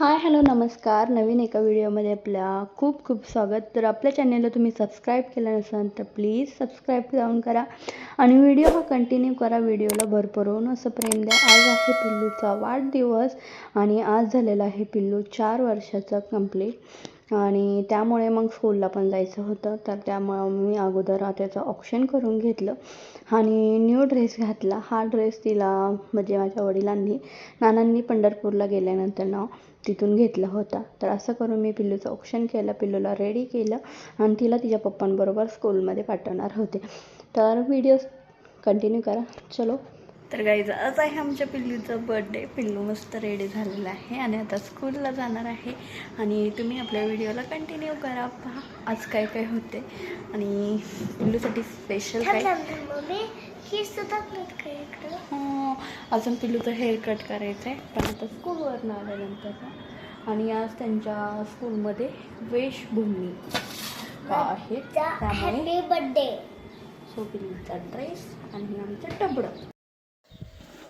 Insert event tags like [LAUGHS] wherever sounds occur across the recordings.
Hi hello नमस्कार. नवीन एका व्हिडिओमध्ये आपल्या खूप खूप स्वागत. तर आपल्या चॅनलला तुम्ही सबस्क्राईब केलं नसाल तर प्लीज सबस्क्राईब जाऊन करा आणि व्हिडिओ हा कंटिन्यू करा. व्हिडिओला भरभरून असं प्रेम द्या. आज आहे पिल्लूचा वाढदिवस आणि आज झालेला आहे पिल्लू चार वर्षाचं कंप्लीट आणि त्यामुळे मग स्कूलला पण जायचं होतं. तर त्यामुळं मी अगोदर त्याचं ऑप्शन करून घेतलं आणि न्यू ड्रेस घातला. हा ड्रेस तिला म्हणजे माझ्या वडिलांनी नानांनी पंढरपूरला गेल्यानंतर ना तिथून घेतला होता. तर असं करून मी पिल्लूचं ऑप्शन केलं पिल्लूला रेडी केलं आणि तिला तिच्या पप्पांबरोबर स्कूलमध्ये पाठवणार होते. तर व्हिडिओ कंटिन्यू करा. चलो. तर गाईज आज आहे आमच्या पिल्लूचं बर्थडे पिल्लू मस्त रेडी झालेलं आहे आणि आता स्कूलला जाणार आहे. आणि तुम्ही आपल्या व्हिडिओला कंटिन्यू करा. पहा आज काय काय होते. आणि पिल्लूसाठी स्पेशल काय? ही सुद्धा अजून पिल्लूचं हेअर कट करायचं आहे पण आता स्कूलवरनं आल्यानंतर आणि आज त्यांच्या स्कूलमध्ये वेशभूमी. आहे? त्यामुळे बर्थडे सो पिल्लूचा ड्रेस आणि आमचं टबडं.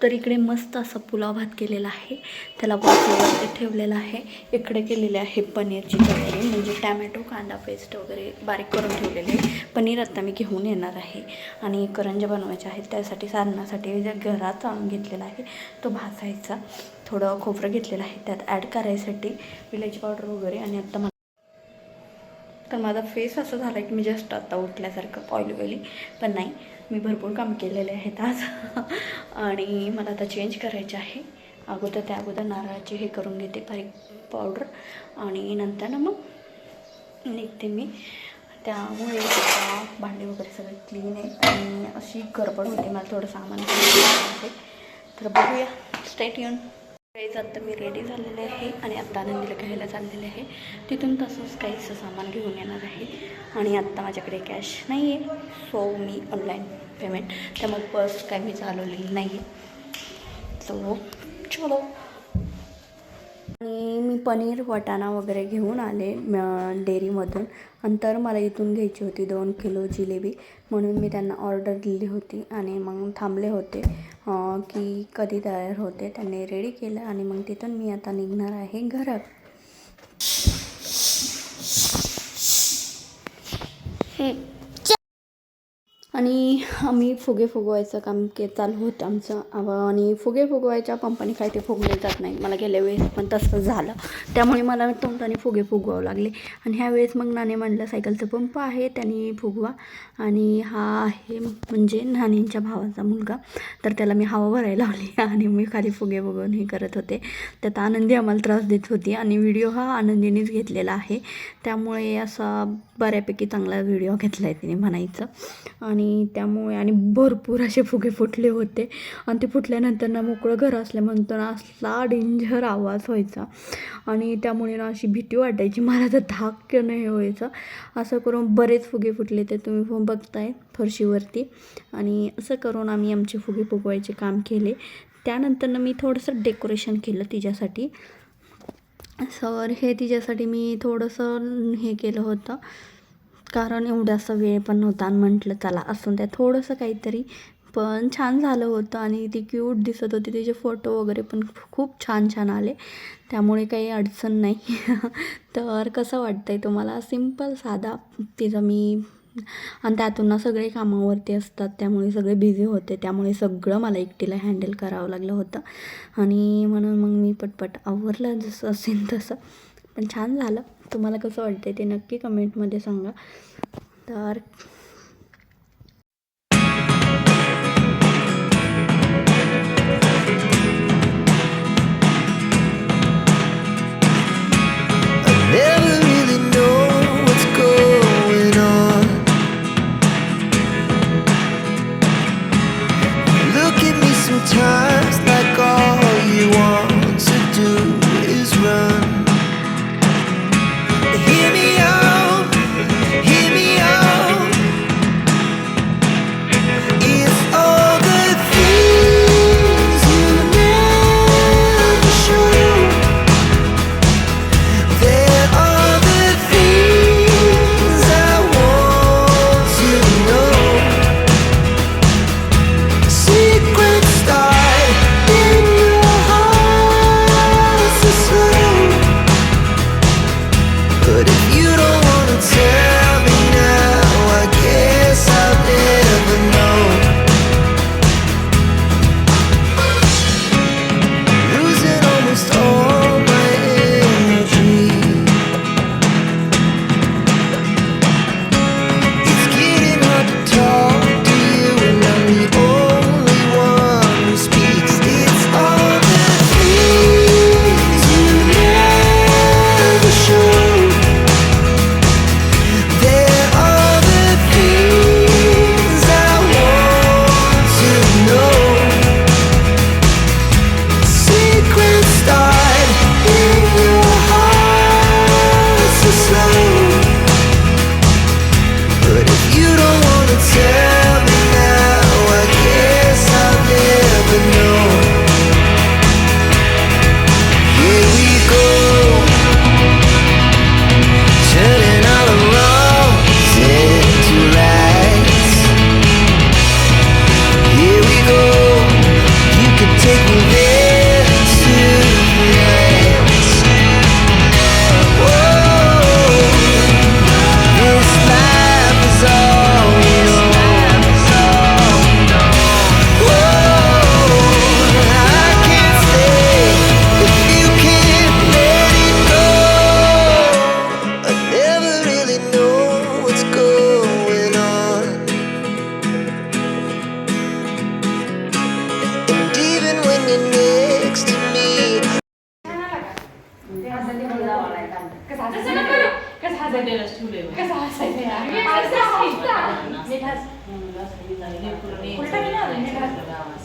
तर इकडे मस्त असा पुलाव भात केलेला आहे. त्याला वरती ठेवलेला आहे. इकडे केलेले आहे पनीरची तयारी म्हणजे टॅमॅटो कांदा पेस्ट वगैरे बारीक करून ठेवलेले आहे. पनीर आता मी घेऊन येणार आहे. आणि करंज्या बनवायच्या आहेत. त्यासाठी सारणासाठी जे घरात आणून घेतलेला आहे तो भासायचा थोडं खोबरं घेतलेलं आहे. त्यात ॲड करायसाठी विलायची पावडर वगैरे आणि आत्ता मला तर माझा फेस असं झाला आहे की मी जस्ट आता उठल्यासारखं ऑइल ऑइली पण नाही. मी भरपूर काम केलेले आहेत आज. [LAUGHS] आणि मला आता चेंज करायचे आहे. अगोदर त्या अगोदर नारळाचे हे करून घेते बारीक पावडर आणि नंतर ना मग निघते मी. त्यामुळे भांडे वगैरे सगळे क्लीन आहे. आणि अशी गडबड होते. मला थोडं सामान आहे. तर बघूया. स्टेट येऊन काहीच आत्ता मी रेडी झालेले आहे आणि आत्ता आनंदीला घ्यायला चाललेले आहे. तिथून तसंच काहीचं सामान घेऊन येणार आहे. आणि आत्ता माझ्याकडे कॅश नाही आहे सो मी ऑनलाईन पेमेंट त्यामुळे पर्स काय मी चालवलेली नाही आहे सो चलो. आणि मी पनीर वटाणा वगैरे घेऊन आले डेअरीमधून. नंतर मला इथून घ्यायची होती दोन किलो जिलेबी. म्हणून मी त्यांना ऑर्डर दिली होती आणि मग थांबले होते की कधी तयार होते. त्यांनी रेडी केलं आणि मग तिथून मी आता निघणार आहे घरात. आणि आम्ही फुगे फुगवायचं काम के चालू होतं आमचं. आणि फुगे फुगवायच्या पंपाने काय ते फुगले जात नाही मला गेल्या वेळेस पण तसं झालं. त्यामुळे मला तोंडाने फुगे फुगवावं लागले. आणि ह्या वेळेस मग नाणे म्हणलं सायकलचं पंप आहे त्याने फुगवा. आणि हा आहे म्हणजे नाणींच्या भावाचा मुलगा. तर त्याला मी हवा भरायला लावली [LAUGHS] आणि मी खाली फुगे फुगवून हे करत होते. त्यात आनंदी आम्हाला त्रास देत होती आणि व्हिडिओ हा आनंदीनेच घेतलेला आहे. त्यामुळे असा बऱ्यापैकी चांगला व्हिडिओ घेतला आहे तिने म्हणायचं. आणि आणि त्यामुळे आणि भरपूर असे फुगे फुटले होते. आणि ते फुटल्यानंतर ना मोकळं घर असल्यानंतर ना असला डेंजर आवाज व्हायचा. आणि त्यामुळे ना अशी भीती वाटायची मला तर धाक नाही व्हायचं. असं करून बरेच फुगे फुटले ते तुम्ही पण बघताय फरशीवरती. आणि असं करून आम्ही आमचे फुगे फुगवायचे काम केले. त्यानंतर मी थोडंसं डेकोरेशन केलं तिच्यासाठी. सर हे तिच्यासाठी मी थोडंसं हे केलं होतं. कारण एवढासा वेळ पण नव्हता आणि म्हटलं चला असून त्या थोडंसं काहीतरी पण छान झालं होतं आणि ती क्यूट दिसत होती. तिचे फोटो वगैरे पण खूप छान छान आले. त्यामुळे काही अडचण नाही. [LAUGHS] तर कसं वाटतं आहे तुम्हाला? सिंपल साधा तिचं मी आणि त्यातून ना सगळे कामावरती असतात. त्यामुळे सगळे बिझी होते. त्यामुळे सगळं मला एकटीला हँडल करावं लागलं होतं. आणि म्हणून मग मी पटपट आवरलं. जसं असेल तसं. पण छान झालं. तुम्हाला कसं वाटतं ते नक्की कमेंटमध्ये सांगा. तर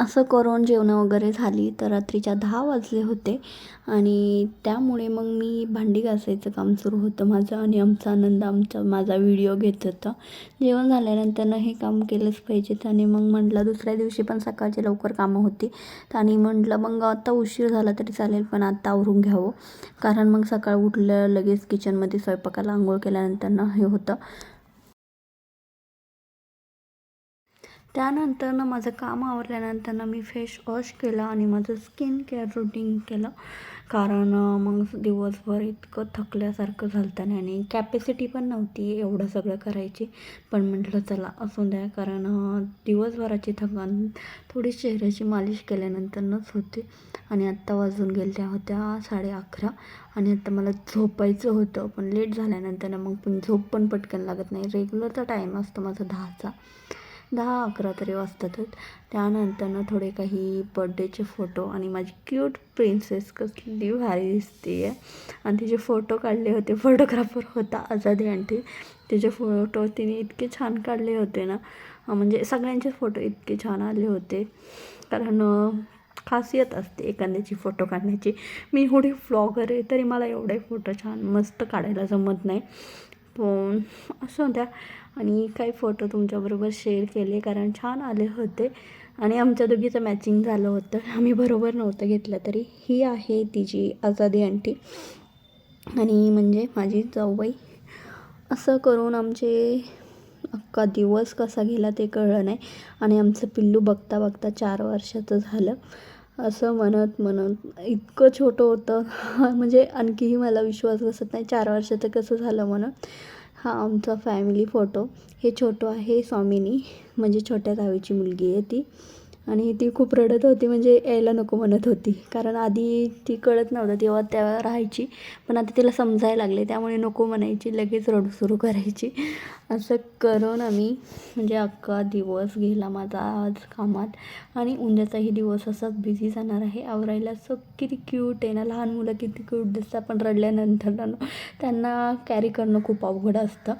असं करून जेवणं वगैरे झाली तर रात्रीच्या दहा वाजले होते. आणि त्यामुळे मग मी भांडी घासायचं काम सुरू होतं. माझं आणि आमचा आनंद आमचा माझा व्हिडिओ घेत होता. जेवण झाल्यानंतरनं हे काम केलंच पाहिजेत आणि मग म्हटलं दुसऱ्या दिवशी पण सकाळची लवकर कामं होती. आणि म्हटलं मग आता उशीर झाला तरी चालेल पण आता आवरून घ्यावं. कारण मग सकाळ उठलं लगेच किचनमध्ये स्वयंपाकाला आंघोळ केल्यानंतरनं हे होतं. त्यानंतरनं माझं काम आवरल्यानंतरनं मी फेस वॉश केला आणि माझं स्किन केअर रुटीन केलं. कारण मग दिवसभर इतकं थकल्यासारखं झालं होतं आणि कॅपॅसिटी पण नव्हती एवढं सगळं करायची. पण म्हटलं चला असू द्या. कारण दिवसभराची थकान थोडी चेहऱ्याची मालिश केल्यानंतरनंच होते. आणि आत्ता वाजून गेल्या होत्या साडे अकरा. आणि आता मला झोपायचं होतं. पण लेट झाल्यानंतर मग पण झोप पण पटकन लागत नाही. रेग्युलरचा टाईम असतो माझा दहाचा. दहा अकरा तरी वाजतातच. त्यानंतरनं थोडे काही बड्डेचे फोटो आणि माझी क्यूट प्रिन्सेस कसली भारी दिसते आहे आणि तिचे फोटो काढले होते फोटोग्राफर होता आझादी आंटी. तिचे फोटो तिने इतके छान काढले होते ना. म्हणजे सगळ्यांचे फोटो इतके छान आले होते. कारण खासियत असते एखाद्याची फोटो काढण्याची. मी एवढी फ्लॉगर आहे तरी मला एवढे फोटो छान मस्त काढायला जमत नाही. पण असं द्या आणि काही फोटो तुमच्याबरोबर शेअर केले कारण छान आले होते. आणि आमच्या दोघीचं मॅचिंग झालं होतं. आम्ही बरोबर नव्हतं घेतलं तरी. ही आहे तिची आझादी आंटी. आणि म्हणजे माझी जाऊबाई. असं करून आमचे अख्खा दिवस कसा गेला ते कळलं नाही. आणि आमचं पिल्लू बघता बघता चार वर्षाचं झालं. असं म्हणत म्हणत इतकं छोटं होतं. [LAUGHS] म्हणजे आणखीही मला विश्वास बसत नाही. चार वर्षाचं कसं झालं म्हणत हा आमचा फॅमिली फोटो हे छोटं आहे स्वामिनी. म्हणजे छोट्या गावीची मुलगी आहे ती. आणि ती खूप रडत होती म्हणजे यायला नको म्हणत होती. कारण आधी ती कळत नव्हतं तेव्हा त्या राहायची. पण आता तिला समजायला लागले त्यामुळे नको म्हणायची लगेच रडू सुरू करायची. असं करून आम्ही म्हणजे अख्खा दिवस गेला माझा आज कामात. आणि उद्याचाही दिवस असाच बिझी जाणार आहे. आवरायला असं किती क्यूट आहे ना लहान मुलं किती क्यूट दिसतात पण रडल्यानंतर त्यांना कॅरी करणं खूप अवघड असतं.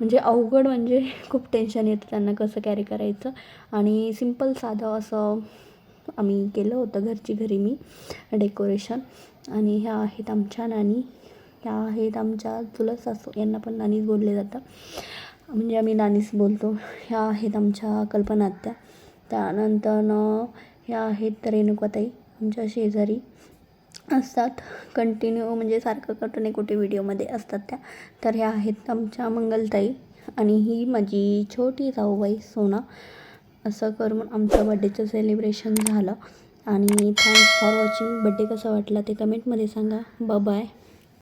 म्हणजे अवघड म्हणजे [LAUGHS] खूप टेन्शन येतं त्यांना कसं कॅरी करायचं. आणि सिंपल साधं असं आम्ही केलं होतं घरची घरी मी डेकोरेशन आणि ह्या आहेत आमच्या नानी. ह्या आहेत आमच्या चुलत सासू. यांना पण नानीच बोलले जातं म्हणजे आम्ही नानीच बोलतो. ह्या आहेत आमच्या कल्पनात्या. त्यानंतर ह्या आहेत रेणुकाताई आमच्या शेजारी. असतात. कंटिन्यू म्हणजे सारखं कुठे कुठे व्हिडिओमध्ये असतात त्या. तर ह्या आहेत आमच्या मंगलताई आणि ही माझी छोटी जाऊबाई सोना. असं करून आमचं बड्डेचं सेलिब्रेशन झालं. आणि थँक्स फॉर वॉचिंग बड्डे कसा वाटला ते कमेंटमध्ये सांगा. ब बाय